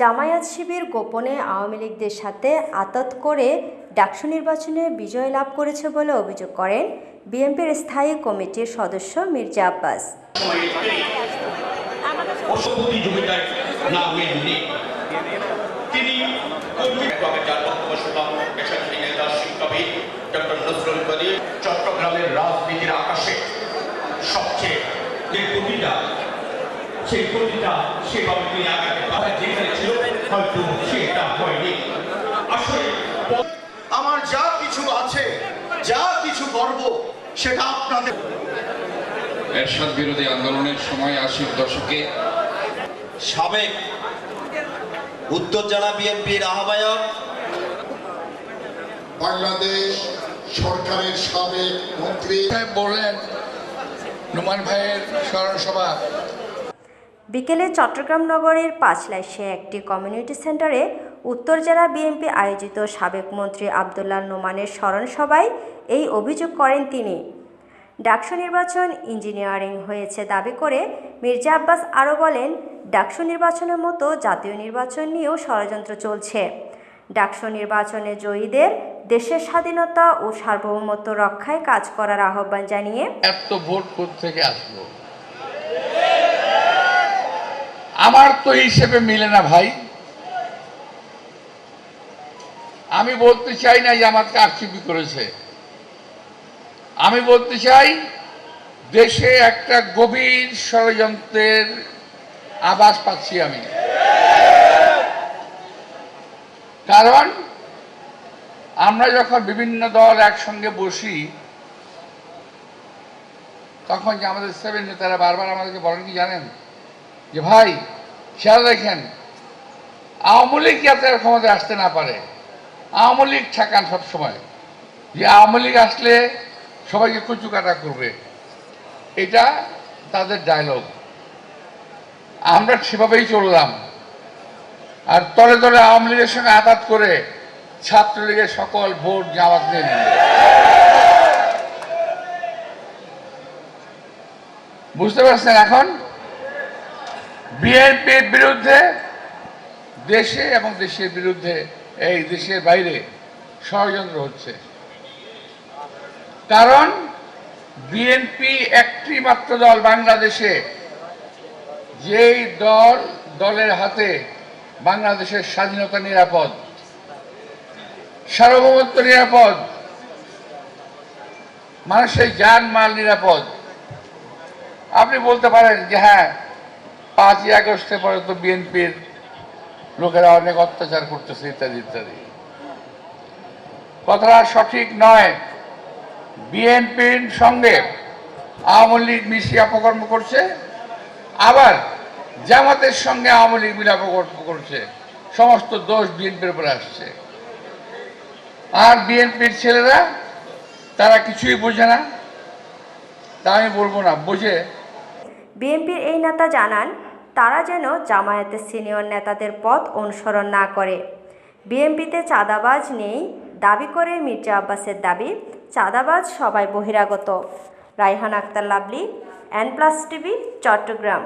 জামায়াত শিবির গোপনে আওয়ামী লীগদের সাথে আতাত করে ডাকসু নির্বাচনে বিজয় লাভ করেছে বলে অভিযোগ করেন বিএনপির স্থায়ী কমিটির সদস্য মির্জা আব্বাস। চট্টগ্রামের রাজনীতির আকাশে সবচেয়ে সেই প্রতিটা সেভাবে তিনি আগাতে পারে। যেখানে ছিল হয়তো সেটা হয়নি। আসলে আমার যা কিছু আছে যা কিছু করব সেটা আপনাদের এরশাদ বিরোধী আন্দোলনের সময় আশির দশকে সাবেক উত্তর জেলা বিএনপির আহ্বায়ক বাংলাদেশ সরকারের সাবেক মন্ত্রী। বললেন নোমান ভাইয়ের স্মরণ সভা বিকেলে চট্টগ্রাম নগরের পাঁচলাইশে একটি কমিউনিটি সেন্টারে উত্তর জেলা বিএনপি আয়োজিত সাবেক মন্ত্রী আবদুল্লাহ নোমানের স্মরণ সভায় এই অভিযোগ করেন তিনি। ডাকসু নির্বাচন ইঞ্জিনিয়ারিং হয়েছে দাবি করে মির্জা আব্বাস আরও বলেন, ডাকসু নির্বাচনের মতো জাতীয় নির্বাচন নিয়েও ষড়যন্ত্র চলছে। ডাকসু নির্বাচনে জয়ীদের দেশের স্বাধীনতা ও সার্বভৌমত্ব রক্ষায় কাজ করার আহ্বান জানিয়ে এত ভোট থেকে আমার তো হিসেবে মিলে না ভাই। আমি বলতে চাই না যে আমার কারচুপি করেছে। আমি বলতে চাই, দেশে একটা গভীর ষড়যন্ত্রের আভাস পাচ্ছি আমি। কারণ, আমরা যখন বিভিন্ন দল একসঙ্গে বসি, তখন যে আমাদের সেভেন নেতারা বারবার আমাদেরকে বলেন কি জানেন? যে ভাই, খেয়াল রাখেন, আওয়ামী লীগ যাতে ক্ষমতায় আসতে না পারে, আওয়ামী লীগ ঠেকান সবসময়। যে আওয়ামী লীগ আসলে সবাইকে কুচু কাটা করবে, এটা তাদের ডায়লগ আমরা সেভাবেই চললাম। আর তলে তলে আওয়ামী লীগের সঙ্গে আঘাত করে ছাত্রলীগের সকল ভোট জামাত নিয়ে বুঝতে পারছেন এখন? বিএনপির বিরুদ্ধে, দেশে এবং দেশের বিরুদ্ধে, এই দেশের বাইরে ষড়যন্ত্র হচ্ছে। কারণ বিএনপি একটি মাত্র দল বাংলাদেশে, যেই দল, দলের হাতে বাংলাদেশের স্বাধীনতা নিরাপদ, সার্বভৌমত্ব নিরাপদ, মানুষের যান মাল নিরাপদ। আপনি বলতে পারেন যে হ্যাঁ পাঁচই আগস্টের পরে তো বিএনপির লোকেরা অনেক অত্যাচার করতেছে, ইত্যাদি ইত্যাদি। কথাটা সঠিক নয়। বিএনপির সঙ্গে আওয়ামী লীগ মিশিয়ে অপকর্ম করছে, আবার জামাতের সঙ্গে আওয়ামী লীগ মিলে অপকর্ম করছে। সমস্ত দোষ বিএনপির উপরে আসছে। আর বিএনপির ছেলেরা, তারা কিছুই বোঝে না। তা আমি বলব না, বোঝে। বিএনপির এই নেতা জানান, তারা যেন জামায়াতের সিনিয়র নেতাদের পথ অনুসরণ না করে। বিএনপিতে চাঁদাবাজ নেই দাবি করে মির্জা আব্বাসের দাবি, চাঁদাবাজ সবাই বহিরাগত। Raihan Akter Lovely N plus TV Chittagong.